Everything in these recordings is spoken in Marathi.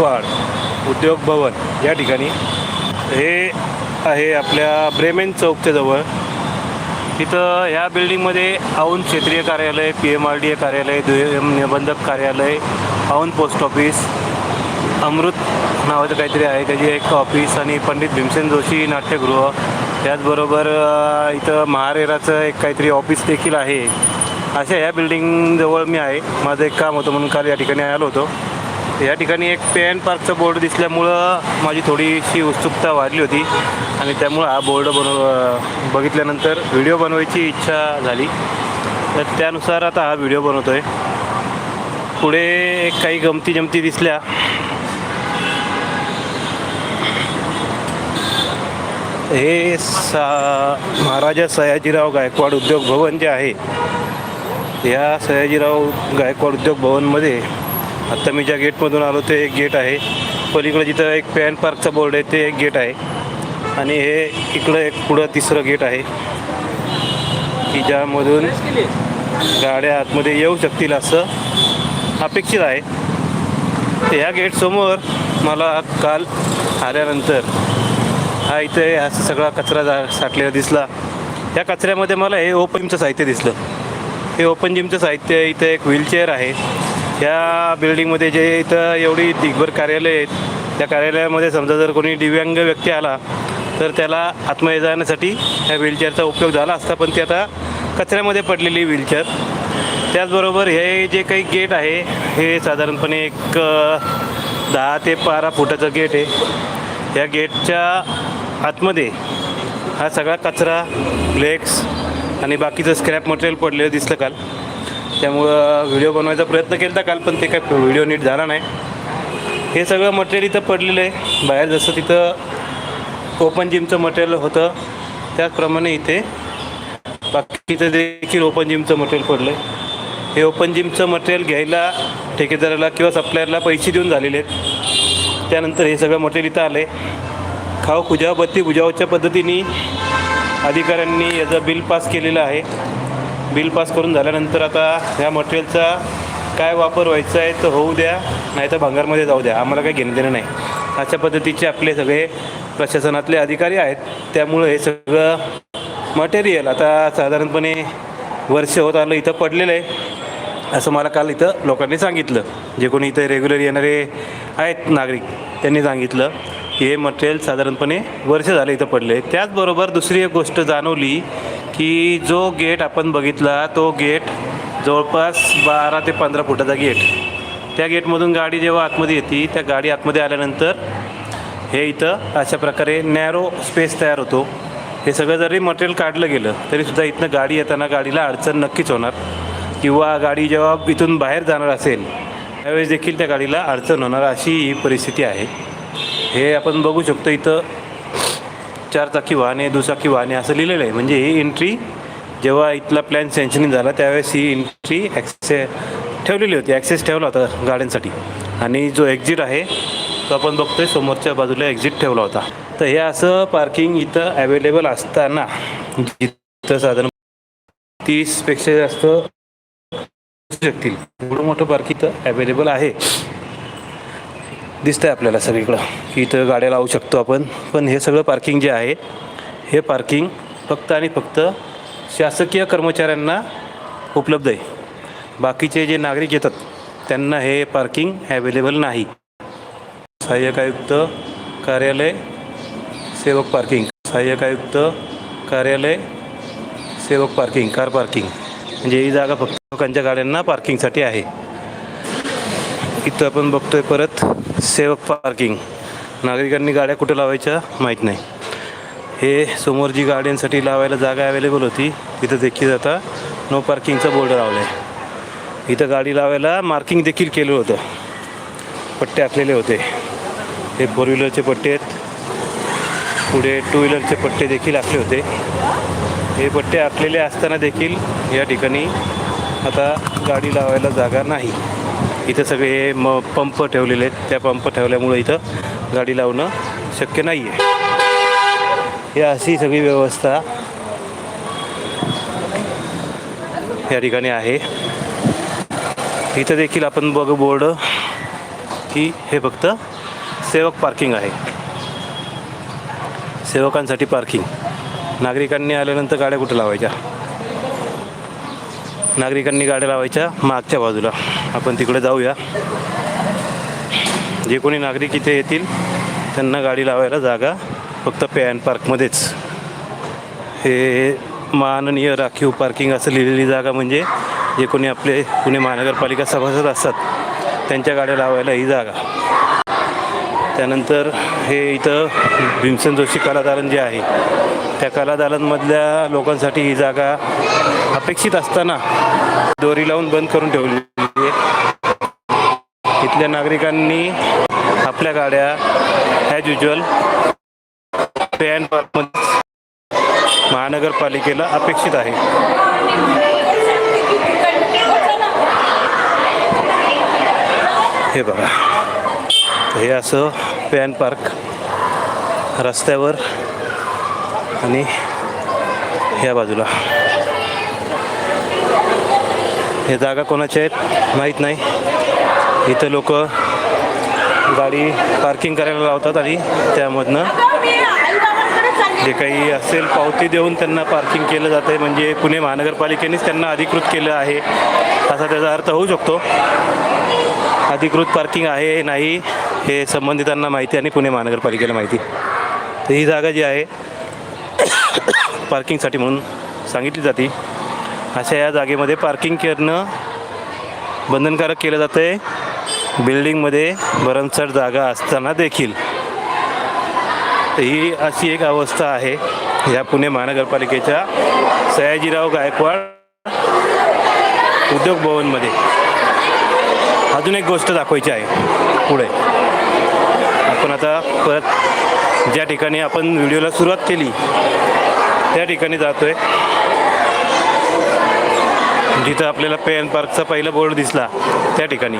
गायकवाड उद्योग भवन या ठिकाणी. हे आहे आपल्या ब्रेमेन चौकच्या जवळ. तिथं ह्या बिल्डिंगमध्ये औंध क्षेत्रीय कार्यालय P M R D A कार्यालय दुय्यम निबंधक कार्यालय औंध पोस्ट ऑफिस अमृत नावाचं काहीतरी आहे त्याची एक ऑफिस आणि पंडित भीमसेन जोशी नाट्यगृह. त्याचबरोबर इथं महारेराचं एक काहीतरी ऑफिस देखील आहे. अशा ह्या बिल्डिंगजवळ मी आहे. माझं एक काम होतं म्हणून काल या ठिकाणी आलो होतो. या ठिकाणी एक पेन पार्कचा बोर्ड दिसल्यामुळं माझी थोडीशी उत्सुकता वाढली होती. आणि त्यामुळं हा बोर्ड बनव बघितल्यानंतर व्हिडिओ बनवायची इच्छा झाली. तर त्यानुसार आता हा व्हिडिओ बनवतो आहे पुढे एक काही गमती जमती दिसल्या. हे सा महाराजा सयाजीराव गायकवाड उद्योग भवन जे आहे या सयाजीराव गायकवाड उद्योग भवनमध्ये आत्ता मी ज्या गेटमधून आलो ते एक गेट आहे. पलीकडे जिथं एक पॅन पार्कचा बोर्ड आहे ते एक गेट आहे. आणि हे इकडं एक पुढं तिसरं गेट आहे. की ज्यामधून गाड्या आतमध्ये येऊ शकतील असं अपेक्षित आहे. ह्या गेटसमोर मला काल आल्यानंतर हा इथे असं सगळा कचरा जा साठलेला दिसला. या कचऱ्यामध्ये मला हे ओपन जिमचं साहित्य दिसलं. हे ओपन जिमचं साहित्य इथं एक व्हीलचेअर आहे. या बिल्डिंगमध्ये जे इथं एवढी दिग्भर कार्यालय आहेत त्या कार्यालयामध्ये समजा जर कोणी दिव्यांग व्यक्ती आला तर त्याला आतमध्ये जाण्यासाठी ह्या व्हीलचेअरचा उपयोग झाला असता पण ती आता कचऱ्यामध्ये पडलेली व्हीलचेअर. त्याचबरोबर हे जे काही गेट आहे हे साधारणपणे एक दहा ते बारा फुटाचं गेट आहे. या गेटच्या आतमध्ये हा सगळा कचरा फ्लेक्स आणि बाकीचं स्क्रॅप मटेरियल पडलेलं दिसलं काल. त्यामुळं व्हिडिओ बनवायचा प्रयत्न केला काल पण ते काय व्हिडिओ नीट झाला नाही. हे सगळं मटेरियल इथं पडलेलं आहे. बाहेर जसं तिथं ओपन जिमचं मटेरियल होतं त्याचप्रमाणे इथे बाकीचं देखील ओपन जिमचं मटेरियल पडलं आहे हे ओपन जिमचं मटेरियल घ्यायला ठेकेदाराला किंवा सप्लायरला पैसे देऊन झालेले आहेत. त्यानंतर हे सगळं मटेरियल इथं आलं आहे खाव खुजाव बत्ती बुजावच्या पद्धतीने अधिकाऱ्यांनी याचं बिल पास केलेलं आहे. बिल पास करून झाल्यानंतर आता ह्या मटेरियलचा काय वापर व्हायचा आहे तर होऊ द्या नाही तर भांगारमध्ये जाऊ द्या. आम्हाला काही घेणं देणं नाही. अशा पद्धतीचे आपले सगळे प्रशासनातले अधिकारी आहेत. त्यामुळं हे सगळं मटेरियल आता साधारणपणे वर्ष होत आलं इथं पडलेलं आहे. असं मला काल इथं लोकांनी सांगितलं. जे कोणी इथं रेग्युलर येणारे आहेत नागरिक त्यांनी सांगितलं की हे मटेरियल साधारणपणे वर्ष झालं इथं पडले त्याचबरोबर दुसरी एक गोष्ट जाणवली की जो गेट आपण बघितला तो गेट जवळपास बारा ते पंधरा फुटाचा गेट. त्या गेटमधून गाडी जेव्हा आतमध्ये येते त्या गाडी आतमध्ये आल्यानंतर हे इथं अशा प्रकारे नॅरो स्पेस तयार होतो. हे सगळं जरी मटेरियल काढलं गेलं तरीसुद्धा इथनं गाडी येताना गाडीला अडचण नक्कीच होणार. किंवा गाडी जेव्हा इथून बाहेर जाणार असेल त्यावेळेस देखील त्या गाडीला अडचण होणार अशी ही परिस्थिती आहे. हे आपण बघू शकतो इथं. चारचाकी वाहने दुचाकी वाहने असं लिहिलेलं आहे. म्हणजे ही एंट्री जेव्हा इथला प्लॅन सँक्शनिंग झाला त्यावेळेस ही एंट्री ॲक्से ठेवलेली होती. ॲक्सेस ठेवला होता गाड्यांसाठी. आणि जो एक्झिट आहे तो आपण बघतोय समोरच्या बाजूला एक्झिट ठेवला होता. तर हे असं पार्किंग इथं अवेलेबल असताना जिथं साधारण तीसपेक्षा जास्त असू शकतील. एवढं मोठं पार्किंग इथं अवेलेबल आहे. दिसतं आहे आपल्याला सगळीकडं की इथं गाड्या लावू शकतो आपण. पण हे सगळं पार्किंग जे आहे हे पार्किंग फक्त आणि फक्त शासकीय कर्मचाऱ्यांना उपलब्ध आहे. बाकीचे जे नागरिक येतात त्यांना हे पार्किंग ॲवेलेबल नाही. सहाय्यक आयुक्त कार्यालय सेवक पार्किंग सहाय्यक आयुक्त कार्यालय सेवक पार्किंग कार पार्किंग म्हणजे ही जागा फक्त लोकांच्या गाड्यांना पार्किंगसाठी आहे. इथं आपण बघतोय परत. सेवक पार्किंग. नागरिकांनी गाड्या कुठं लावायच्या माहीत नाही. हे समोर जी गाड्यांसाठी लावायला जागा अवेलेबल होती तिथं देखील आता नो पार्किंगचा बोर्ड लावला आहे इथं गाडी लावायला मार्किंग देखील केलं होतं. पट्टे आखलेले होते. हे फोर व्हीलरचे पट्टे आहेत. पुढे टू व्हीलरचे पट्टे देखील आखले होते. हे पट्टे आखलेले असताना देखील या ठिकाणी आता गाडी लावायला जागा नाही. इथं सगळे हे म पंप ठेवलेले आहेत. त्या पंप ठेवल्यामुळं इथं गाडी लावणं शक्य नाही आहे ही अशी सगळी व्यवस्था या ठिकाणी आहे. इथं देखील आपण बघ बोर्ड की हे फक्त सेवक पार्किंग आहे. सेवकांसाठी पार्किंग. नागरिकांनी आल्यानंतर गाड्या कुठं लावायच्या? नागरिकांनी गाड्या लावायच्या मागच्या बाजूला. आपण तिकडे जाऊया. जे कोणी नागरिक इथे येतील त्यांना गाडी लावायला जागा फक्त पॅन पार्कमध्येच. हे माननीय राखीव पार्किंग असं लिहिलेली जागा म्हणजे जे कोणी आपले पुणे महानगरपालिका सभासद असतात त्यांच्या गाड्या लावायला ही जागा. त्यानंतर हे इथं भीमसेन जोशी कलादालन जे आहे त्या कलादालनमधल्या लोकांसाठी ही जागा अपेक्षित असताना दोरी लावून बंद करून ठेवली. इथल्या नागरिकांनी आपल्या गाड्या ॲज युजल पे अँड पार्कमध्ये महानगरपालिकेला अपेक्षित आहे. हे बघा. हे असं पॅन पार्क रस्त्यावर आणि ह्या बाजूला. हे जागा कोणाच्या आहेत? माहीत नाही. इथं लोक गाडी पार्किंग करायला लावतात आणि त्यामधनं जे काही असेल पावती देऊन त्यांना पार्किंग केलं जातं आहे. म्हणजे पुणे महानगरपालिकेनेच त्यांना अधिकृत केलं आहे. असा त्याचा अर्थ होऊ शकतो. अधिकृत पार्किंग आहे नाही हे संबंधितांना माहिती आणि पुणे महानगरपालिकेला माहिती. तर ही जागा जी आहे पार्किंगसाठी म्हणून सांगितली जाते. अशा या जागेमध्ये पार्किंग करणं बंधनकारक केलं जातं आहे बिल्डिंगमध्ये भरमसाठ जागा असताना देखील. तर ही अशी एक अवस्था आहे. या पुणे महानगरपालिकेच्या सयाजीराव गायकवाड उद्योग भवनमध्ये. अजून एक गोष्ट दाखवायची आहे. पुढे. आपण आता परत ज्या ठिकाणी आपण व्हिडिओला सुरुवात केली त्या ठिकाणी जातोय. जिथं आपल्याला पेन पार्कचा पहिला बोर्ड दिसला त्या ठिकाणी.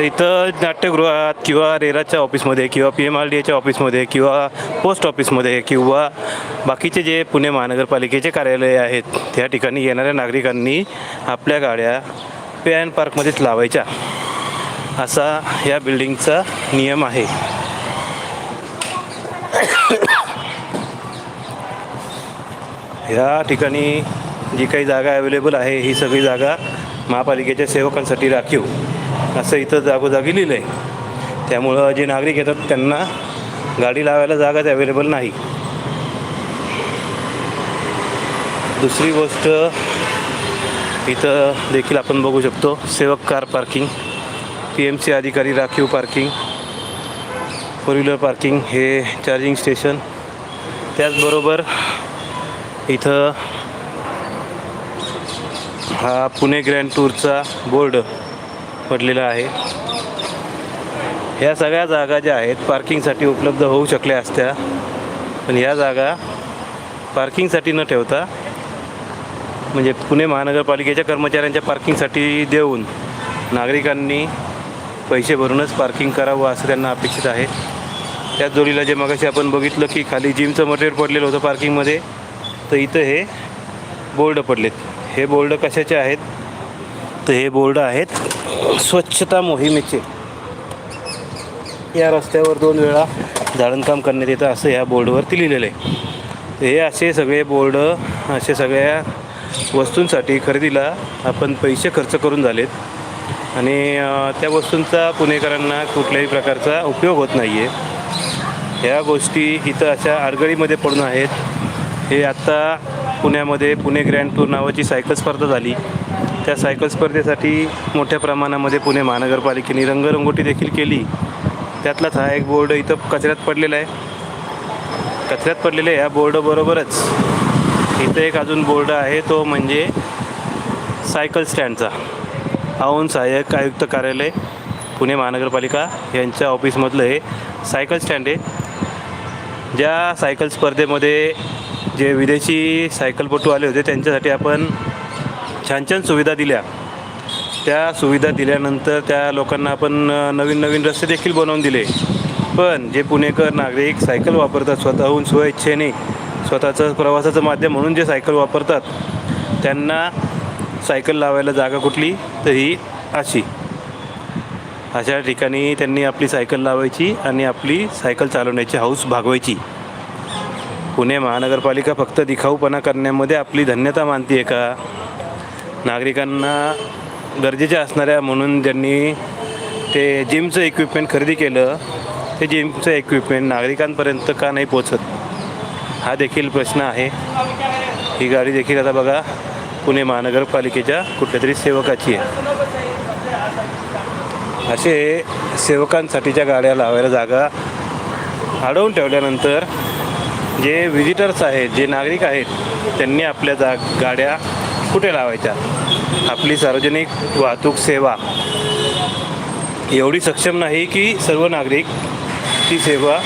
तर इथं नाट्यगृहात किंवा रेराच्या ऑफिसमध्ये किंवा पी एम आर डी एच्या ऑफिसमध्ये किंवा पोस्ट ऑफिसमध्ये किंवा बाकीचे जे पुणे महानगरपालिकेचे कार्यालय आहेत त्या ठिकाणी येणाऱ्या नागरिकांनी आपल्या गाड्या पे अँड पार्कमध्येच लावायच्या. असा या बिल्डिंगचा नियम आहे. या ठिकाणी जी काही जागा अवेलेबल आहे ही सगळी जागा महापालिकेच्या सेवकांसाठी राखीव. असं इथं जागोजागी लिहिलं आहे त्यामुळं जे नागरिक येतात त्यांना गाडी लावायला जागाच अवेलेबल नाही. दुसरी गोष्ट इथं देखील आपण बघू शकतो सेवक car parking P M C अधिकारी राखीव पार्किंग फोर व्हीलर पार्किंग हे चार्जिंग स्टेशन त्याचबरोबर इथं हा पुणे ग्रँड टूरचा बोर्ड पडलेला आहे. ह्या सगळ्या जागा ज्या आहेत पार्किंगसाठी उपलब्ध होऊ शकल्या असत्या. पण ह्या जागा पार्किंगसाठी न ठेवता म्हणजे पुणे महानगरपालिकेच्या कर्मचाऱ्यांच्या पार्किंगसाठी देऊन नागरिकांनी पैसे भरूनच पार्किंग करावं असं त्यांना अपेक्षित आहे. त्याच जोडीला जे मगाशी आपण बघितलं की खाली जिमचं मटेरियल पडलेलं होतं पार्किंगमध्ये तर इथं हे बोर्ड पडलेत. हे बोर्ड कशाचे आहेत? तर हे बोर्ड आहेत स्वच्छता मोहिमेचे. या रस्त्यावर दोन वेळा झाडणकाम करण्यात येतं असं ह्या बोर्डवरती लिहिलेलं आहे. हे असे सगळे बोर्ड असे सगळ्या वस्तूंसाठी खरेदीला आपण पैसे खर्च करून झालेत. आणि त्या वस्तूंचा पुणेकरांना कुठल्याही प्रकारचा उपयोग होत नाही आहे ह्या गोष्टी इथं अशा आडगळीमध्ये पडून आहेत. हे आत्ता पुण्यामध्ये पुणे ग्रँड टूर नावाची सायकल स्पर्धा झाली. त्या सायकल स्पर्धेसाठी मोठ्या प्रमाणामध्ये पुणे महानगरपालिकेने रंगरंगोटी देखील केली. त्यातलाच हा एक बोर्ड इथं कचऱ्यात पडलेला आहे. कचऱ्यात पडलेल्या या बोर्डबरोबरच इथं एक अजून बोर्ड आहे तो म्हणजे सायकल स्टँडचा. औन सहाय्यक आयुक्त कार्यालय पुणे महानगरपालिका यांच्या ऑफिसमधलं हे सायकल स्टँड आहे. ज्या सायकल स्पर्धेमध्ये जे विदेशी सायकलपटू आले होते त्यांच्यासाठी आपण छान छान सुविधा दिल्या. त्या सुविधा दिल्यानंतर त्या लोकांना आपण नवीन नवीन रस्ते देखील बनवून दिले. पण जे पुणेकर नागरिक सायकल वापरतात स्वतःहून स्वइच्छेने स्वतःचं प्रवासाचं माध्यम म्हणून जे सायकल वापरतात त्यांना सायकल लावायला जागा कुठली तर ही अशी. अशा ठिकाणी त्यांनी आपली सायकल लावायची आणि आपली सायकल चालवण्याची हौस भागवायची. पुणे महानगरपालिका फक्त दिखाऊपणा करण्यामध्ये आपली धन्यता मानते आहे का? नागरिकांना गरजेच्या असणाऱ्या म्हणून ज्यांनी ते जिमचं इक्विपमेंट खरेदी केलं ते जिमचं इक्विपमेंट नागरिकांपर्यंत का नाही पोचत हा देखील प्रश्न आहे. ही गाडी देखील आता बघा पुणे महानगरपालिकेच्या कुठल्या तरी सेवकाची आहे. असे सेवकांसाठीच्या गाड्या लावायला जागा अडवून ठेवल्यानंतर जे विजिटर्स आहेत जे नागरिक आहेत त्यांनी आपल्या जा गाड्या कुठे लावायच्या? आपली सार्वजनिक वाहतूक सेवा एवढी सक्षम नाही की सर्व नागरिक ती सेवा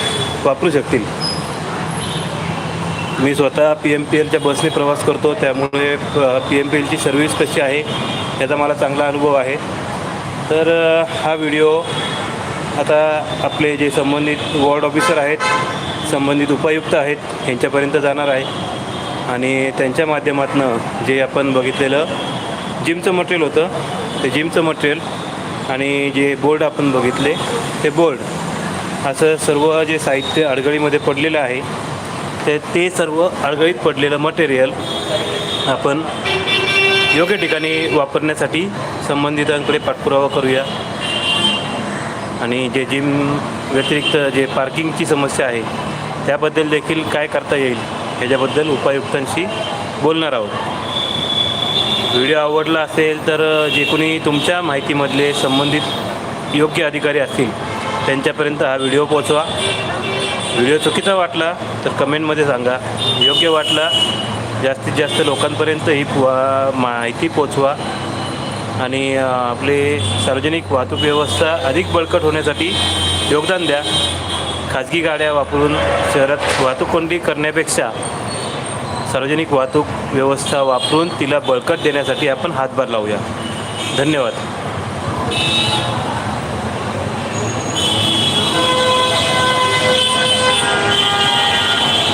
वापरू शकतील. मी स्वतः पी एम पी एलच्या बसने प्रवास करतो त्यामुळे पी एम पी एलची सर्व्हिस कशी आहे याचा मला चांगला अनुभव आहे. तर हा व्हिडिओ आता आपले जे संबंधित वॉर्ड ऑफिसर आहेत संबंधित उपायुक्त आहेत यांच्यापर्यंत जाणार आहे. आणि त्यांच्या माध्यमातून जे आपण बघितलेलं जिमचं मटेरियल होतं ते जिमचं मटेरियल आणि जे बोर्ड आपण बघितले ते बोर्ड असं सर्व जे साहित्य अडगळीमध्ये पडलेलं आहे ते ते सर्व अडगळीत पडलेलं मटेरियल आपण योग्य ठिकाणी वापरण्यासाठी संबंधितांकडे पाठपुरावा करूया. आणि जे जिम व्यतिरिक्त जे पार्किंगची समस्या आहे त्याबद्दल देखील काय करता येईल ह्याच्याबद्दल उपायुक्तांशी बोलणार आहोत. व्हिडिओ आवडला असेल तर जे कोणी तुमच्या माहितीमधले संबंधित योग्य अधिकारी असतील त्यांच्यापर्यंत हा व्हिडिओ पोचवा व्हिडिओ चुकीचा वाटला तर कमेंटमध्ये सांगा. योग्य वाटला जास्तीत जास्त लोकांपर्यंत ही वा- माहिती पोचवा आणि आपले सार्वजनिक वाहतूक व्यवस्था अधिक बळकट होण्यासाठी योगदान द्या. खाजगी गाड्या वापरून शहरात वाहतूक कोंडी करण्यापेक्षा सार्वजनिक वाहतूक व्यवस्था वापरून तिला बळकट देण्यासाठी आपण हातभार लावूया. धन्यवाद.